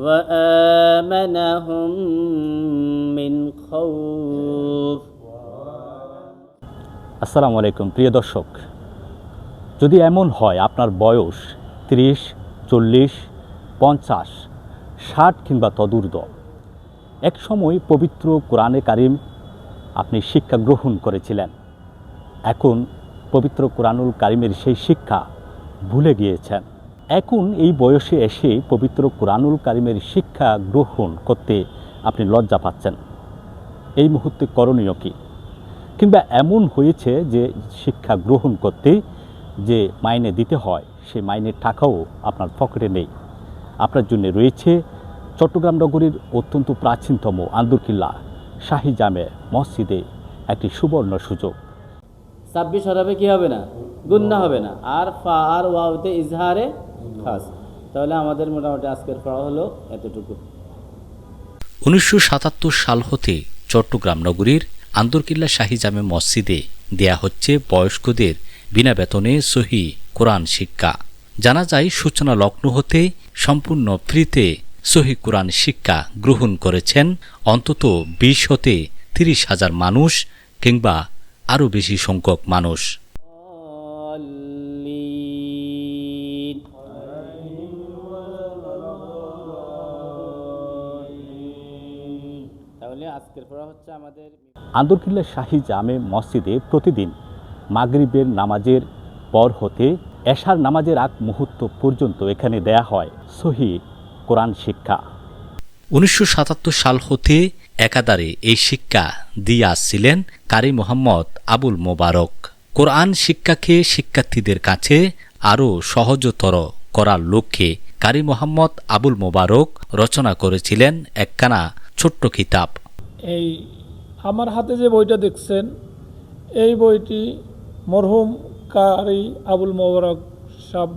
وآمنهم من خوف আসসালামু আলাইকুম প্রিয় দর্শক যদি এমন হয় আপনার বয়স ত্রিশ চল্লিশ পঞ্চাশ ষাট কিংবা তদূর্ধ্ব এক সময় পবিত্র কোরআনে কারিম আপনি শিক্ষা গ্রহণ করেছিলেন এখন পবিত্র কোরআনুল কারিমের সেই শিক্ষা ভুলে গিয়েছেন এখন এই বয়সে এসে পবিত্র কোরআনুল কারিমের শিক্ষা গ্রহণ করতে আপনি লজ্জা পাচ্ছেন। এই মুহূর্তে করণীয় কী? কিংবা এমন হয়েছে যে শিক্ষা গ্রহণ করতে যে মাইনে দিতে হয় সেই মাইনের টাকাও আপনার পকেটে নেই। আপনার জন্য রয়েছে চট্টগ্রাম নগরীর অত্যন্ত প্রাচীনতম আন্দরকিল্লা শাহী জামে মসজিদে একটি সুবর্ণ সুযোগ। ছাব্বিশ হরফে কি হবে না? গুন্না হবে না। আর ফা আর ওয়াওতে ইজহারে খাস। তাহলে আমাদের মোটামুটি আজকের পড়া হলো এতটুকু। উনিশশো সাতাত্তর সাল হতে চট্টগ্রাম নগরীর আন্দরকিল্লা শাহী জামে মসজিদে দেয়া হচ্ছে বয়স্কদের বিনা বেতনে সহি কোরআন শিক্ষা। জানা যায়, সূচনা লগ্ন হতে সম্পূর্ণ ফ্রিতে সহি কোরআন শিক্ষা গ্রহণ করেছেন অন্তত বিশ হতে তিরিশ হাজার মানুষ কিংবা আরও বেশি সংখ্যক মানুষ। হচ্ছে আমাদের আন্দরকিল্লা শাহী জামে মসজিদে প্রতিদিন মাগরিবের নামাজের পর হতে এশার নামাজের আগ মুহূর্ত পর্যন্ত এখানে দেয়া হয় সহি কোরআন শিক্ষা। উনিশশো সাতাত্তর সাল হতে একাধারে এই শিক্ষা দিয়ে আসছিলেন কারি মোহাম্মদ আবুল মোবারক। কোরআন শিক্ষাকে শিক্ষার্থীদের কাছে আরও সহজতর করার লক্ষ্যে কারি মোহাম্মদ আবুল মোবারক রচনা করেছিলেন একখানা ছোট্ট কিতাব। এই আমার হাতে যে বইটা দেখছেন এই বইটি মরহুম কারি আবুল মোবারক সাব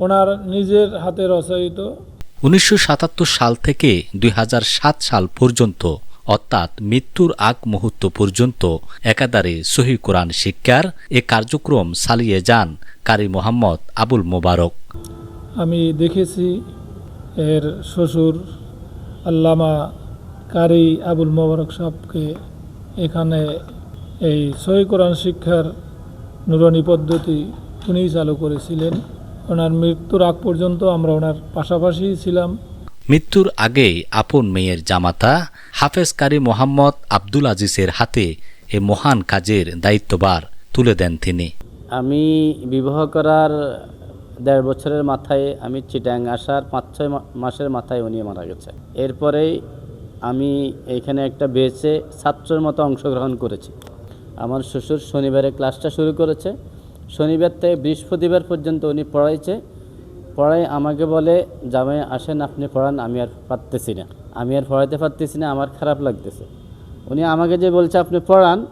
ওনার নিজের হাতে রচয়িত। উনিশশো সাতাত্তর সাল থেকে দুই হাজার সাত সাল পর্যন্ত অর্থাৎ মৃত্যুর আগ মুহূর্ত পর্যন্ত একাধারে সহি কোরআন শিক্ষার এ কার্যক্রম চালিয়ে যান কারি মোহাম্মদ আবুল মোবারক। আমি দেখেছি এর শ্বশুর আল্লামা কারি আবুল মোবারক সাহকে এখানে এই সহি কোরআন শিক্ষার নুরানি পদ্ধতি উনিই চালু করেছিলেন। ওনার মৃত্যুর আগ পর্যন্ত আমরা ওনার পাশাপাশি ছিলাম। মৃত্যুর আগেই আপন মেয়ের জামাতা হাফেজ কারি মোহাম্মদ আব্দুল আজিজের হাতে এ মহান কাজের দায়িত্ববার তুলে দেন তিনি। আমি বিবাহ করার দেড় বছরের মাথায় আমি চিটাং আসার পাঁচ ছয় মা- মাসের মাথায় উনি মারা গেছে। এরপরেই আমি এইখানে একটা বেচে ছাত্রের মতো অংশগ্রহণ করেছি। আমার শ্বশুর শনিবারে ক্লাসটা শুরু করেছে। শনিবার থেকে বৃহস্পতিবার পর্যন্ত উনি পড়াইছে। পড়াই আমাকে বলে, জামাই, আসেন, আপনি পড়ান, আমি আর পারতেছি না। আমি আর পড়াইতে পারতেছি না, আমার খারাপ লাগতেছে। উনি আমাকে যে বলছে, আপনি পড়ান।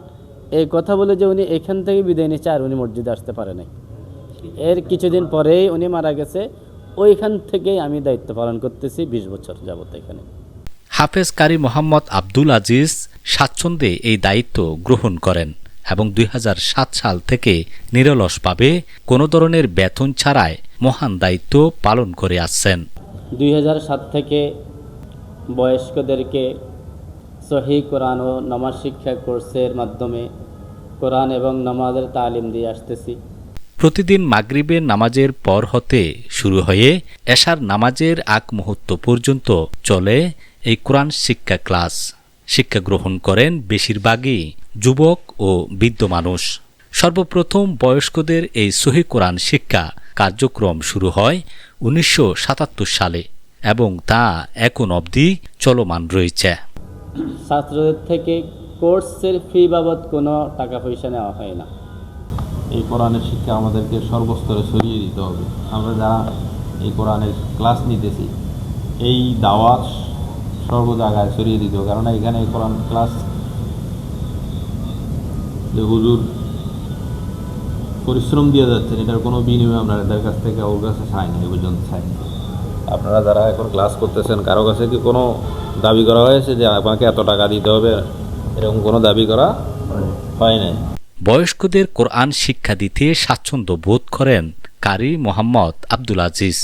এই কথা বলে যে উনি এখান থেকে বিদায় নিচ্ছে আর উনি মসজিদে আসতে পারে নাই। এর কিছুদিন পরেই উনি মারা গেছে। ওইখান থেকেই আমি দায়িত্ব পালন করতেছি, বিশ বছর যাবত এখানে। হাফেজ কারি মোহাম্মদ আব্দুল আজিজ স্বাচ্ছন্দ্যে এই দায়িত্ব গ্রহণ করেন এবং দুই হাজার সাত সাল থেকে নিরলসভাবে কোনো ধরনের বেতন ছাড়াই মহান দায়িত্ব পালন করে আসছেন। দুই থেকে বয়স্কদেরকে সহি কোরআন ও নামাজ শিক্ষা কোর্সের মাধ্যমে কোরআন এবং নামাজের তালিম দিয়ে আসতেছি। প্রতিদিন মাগরিবের নামাজের পর হতে শুরু হয়ে এশার নামাজের আগ মুহূর্ত পর্যন্ত চলে এই কোরআন শিক্ষা ক্লাস শিক্ষা গ্রহণ করেন বেশিরভাগই যুবক ও বৃদ্ধ মানুষ। সর্বপ্রথম বয়স্কদের এই সহি কোরআন শিক্ষা কার্যক্রম শুরু হয় উনিশশো সাতাত্তর সালে এবং তা এখন অবধি চলমান রয়েছে। ছাত্রদের থেকে কোর্সের ফি বাবদ কোনো টাকা পয়সা নেওয়া হয় না। এই কোরআনের শিক্ষা আমাদেরকে সর্বস্তরে ছড়িয়ে দিতে হবে। আমরা যারা এই কোরআনের ক্লাস নিতেছি এই দাওয়াত সর্ব জায়গায় ছড়িয়ে দিতে। কারণ এখানে কোরআন ক্লাস যে হুজুর পরিশ্রম দিয়ে যাচ্ছেন এটার কোনো বিনিময় আমরা এদের কাছ থেকে ওর কাছে চাই না এই পর্যন্ত চাই না। আপনারা যারা এখন ক্লাস করতেছেন কারও কাছে কি কোনো দাবি করা হয়েছে যে আপনাকে এত টাকা দিতে হবে? এরকম কোনো দাবি করা হয় নাই। বয়স্কদের কোরআন শিক্ষা দিতে স্বাচ্ছন্দ্য বোধ করেন কারি মোহাম্মদ আব্দুল আজিজ।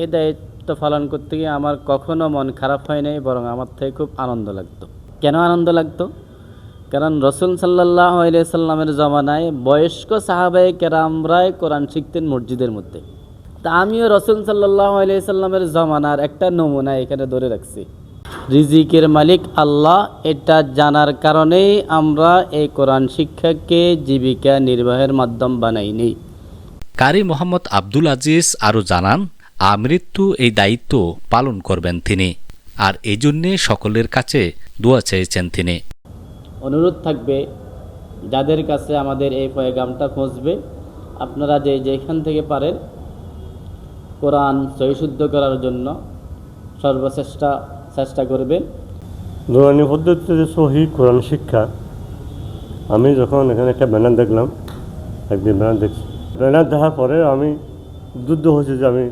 এই দায়িত্ব দায়িত্ব পালন করতে গিয়ে আমার কখনো মন খারাপ হয় নাই, বরং আমার থেকে খুব আনন্দ লাগতো। কেন আনন্দ লাগতো? কারণ রসুল সাল্লাহ সাল্লামের জমানায় বয়স্ক সাহাবাই কেরামরাই কোরআন শিখতেন মসজিদের মধ্যে। তা আমিও রসুল সাল্লাহ সাল্লামের জমানার একটা নমুনা এখানে ধরে রাখছি। রিজিকের মালিক আল্লাহ, এটা জানার কারণেই আমরা এই কোরআন শিক্ষাকে জীবিকা নির্বাহের মাধ্যম বানাইনি। কারি মোহাম্মদ আব্দুল আজিজ আরও জানান আমৃত্যু এই দায়িত্ব পালন করবেন তিনি আর এই জন্যে সকলের কাছে দোয়া চেয়েছেন তিনি। অনুরোধ থাকবে যাদের কাছে আমাদের এই পয়গামটা পৌঁছবে আপনারা যে যেখান থেকে পারেন কোরআন সহিশুদ্ধ করার জন্য সর্বচেষ্টা চেষ্টা করবেন। নুরানি পদ্ধতিতে যে সহি কোরআন শিক্ষা আমি যখন এখানে একটা ব্যানার দেখলাম একদিন ব্যানার দেখছি। ব্যানার দেখার পরে আমি উদ্বুদ্ধ হয়েছে যে আমি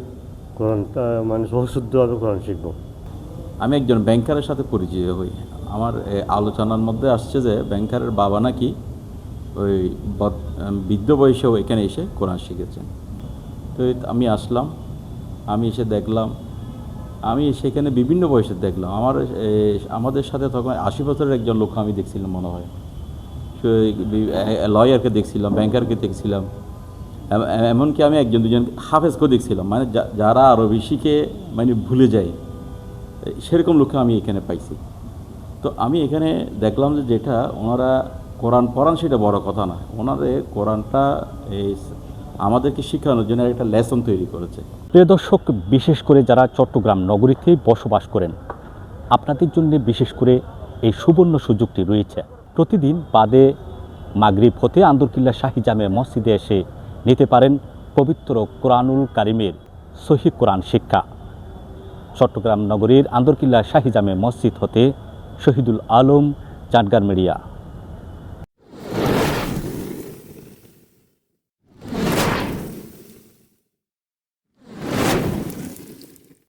কোরআনটা মানে কোরআন শিখব। আমি একজন ব্যাংকারের সাথে পরিচয় হই। আমার আলোচনার মধ্যে আসছে যে ব্যাংকারের বাবা নাকি ওই বৃদ্ধ বয়সেও এখানে এসে কোরআন শিখেছেন। তো আমি আসলাম, আমি এসে দেখলাম, আমি সেখানে বিভিন্ন বয়সের দেখলাম। আমার আমাদের সাথে তখন আশি বছরের একজন লোক আমি দেখছিলাম মনে হয়। লয়ারকে দেখছিলাম, ব্যাংকারকে দেখছিলাম। এমনকি আমি একজন, দুজন হাফেজকেও দেখছিলাম মানে যারা আরবি শিখে মানে ভুলে যায়, সেরকম লোককে আমি এখানে পাইছি। তো আমি এখানে দেখলাম যে যেটা ওনারা কোরআন পড়ান সেটা বড় কথা না। ওনাদের কোরআনটা এই আমাদেরকে শেখানোর জন্য একটা লেসন তৈরি করেছে। প্রিয় দর্শক, বিশেষ করে যারা চট্টগ্রাম নগরীতে বসবাস করেন, আপনাদের জন্য বিশেষ করে এই সুবর্ণ সুযোগটি রয়েছে। প্রতিদিন বাদে মাগরিব হতে আন্দরকিল্লা শাহী জামে মসজিদে এসে নিতে পারেন পবিত্র কোরআনুল কারিমের সহি কোরআন শিক্ষা। চট্টগ্রাম নগরীর আন্দরকিল্লা শাহিজামে মসজিদ হতে শহীদুল আলম চাটগার মিডিয়া।